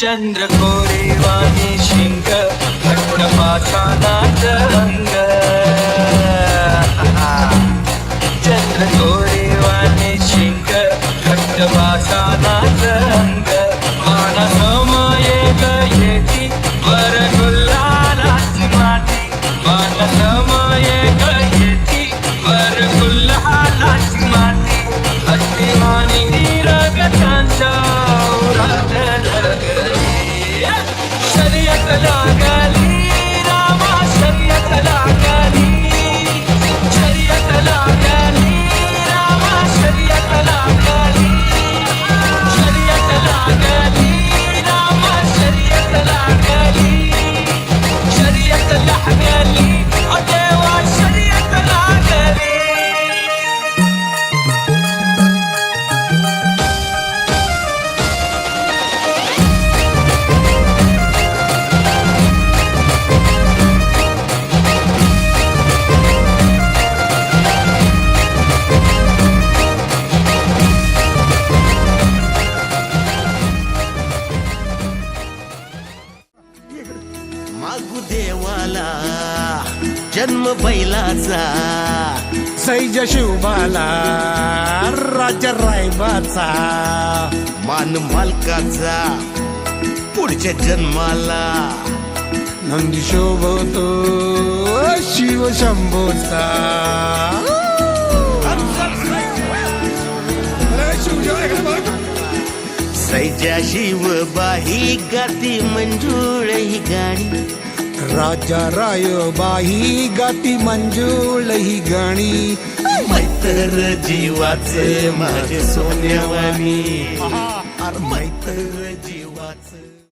चंद्र कोरे वाणी शिंग घट्ट नाच अंग चंद्र कोरे वाणी शिंग घट्ट नाच अंग سلح غالي मागू देवाला जन्म बैलाचा. सैज शिवबाला राजा रायबाचा. मान मालकाचा पुढच्या जन्माला. नंदी शोभतो शिव शंभोचा. सैजा शिव बाही गाती मंजूळ ही गाणी. राजा रायबाही गाती मंजुळ ही गाणी. मैत्र जीवाचे माझे सोन्यावानी मैत्र जीवाचे